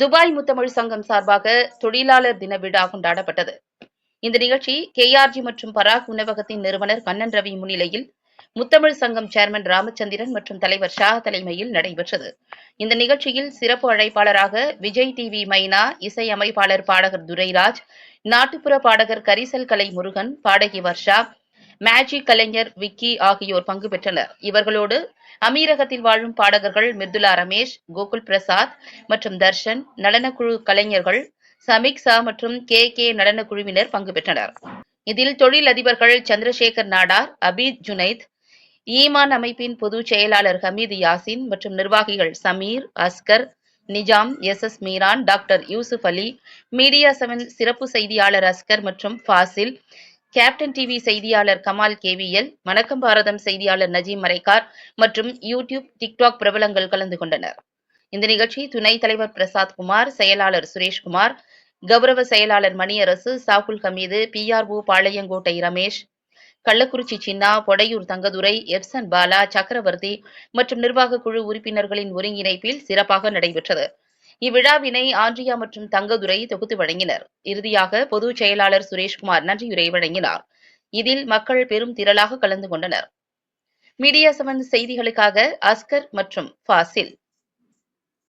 Dubai முத்தமிழ் சங்கம் சார்பாக தொழிலாளர் தின விழா கொண்டாடப்பட்டது. இந்த நிகழ்ச்சி கேஆர்ஜி மற்றும் பராக் உணவகத்தின் நிறுவனர் கண்ணன் ரவி முன்னிலையில் முத்தமிழ் சங்கம் சேர்மன் ராமச்சந்திரன் மற்றும் தலைவர் ஷா தலைமையில் நடைபெற்றது. இந்த நிகழ்ச்சியில் சிறப்பு அழைப்பாளராக விஜய் டிவி மைனா இசை அமைப்பாளர் பாடகர் துரைராஜ் நாட்டுப்புற பாடகர் கரிசல் கலை முருகன் பாடகி வர்ஷா மேஜிக் கலைஞர் விக்கி ஆகியோர் பங்கு பெற்றனர். இவர்களோடு அமீரகத்தில் வாழும் பாடகர்கள் மிர்துலா ரமேஷ் கோகுல் பிரசாத் மற்றும் தர்ஷன் நடனக்குழு கலைஞர்கள் சமிக்சா மற்றும் கே கே நடனக்குழுவினர் பங்கு பெற்றனர். இதில் தொழில் அதிபர்கள் சந்திரசேகர் நாடார் அபீத் ஜுனைத் ஈமான் அமைப்பின் பொதுச் செயலாளர் ஹமீது யாசின் மற்றும் நிர்வாகிகள் Sameer Asgar Nizam S S Meeran doctor Yusuf Ali media seven சிறப்பு செய்தியாளர் அஸ்கர் மற்றும் ஃபாசில் கேப்டன் டிவி செய்தியாளர் கமால் கேவிஎல் வணக்கம் பாரதம் செய்தியாளர் நஜீம் மரைக்கார் மற்றும் யூடியூப் டிக்டாக் பிரபலங்கள் கலந்து கொண்டனர். இந்த நிகழ்ச்சி துணைத் தலைவர் பிரசாத் குமார் செயலாளர் சுரேஷ்குமார் கௌரவ செயலாளர் மணியரசு சாகுல் ஹமீது பிஆர்ஓ பாளையங்கோட்டை ரமேஷ் கள்ளக்குறிச்சி சின்னா பொடையூர் தங்கதுரை எப்சன் பாலா சக்கரவர்த்தி மற்றும் நிர்வாக குழு உறுப்பினர்களின் ஒருங்கிணைப்பில் சிறப்பாக நடைபெற்றது. இவ்விழாவினை ஆண்ட்ரியா மற்றும் தங்கதுரை தொகுத்து வழங்கினர். இறுதியாக பொதுச் செயலாளர் சுரேஷ்குமார் நன்றியுரை வழங்கினார். இதில் மக்கள் பெரும் திரளாக கலந்து கொண்டனர். மீடியா செவன் செய்திகளுக்காக அஸ்கர் மற்றும் ஃபாசில்.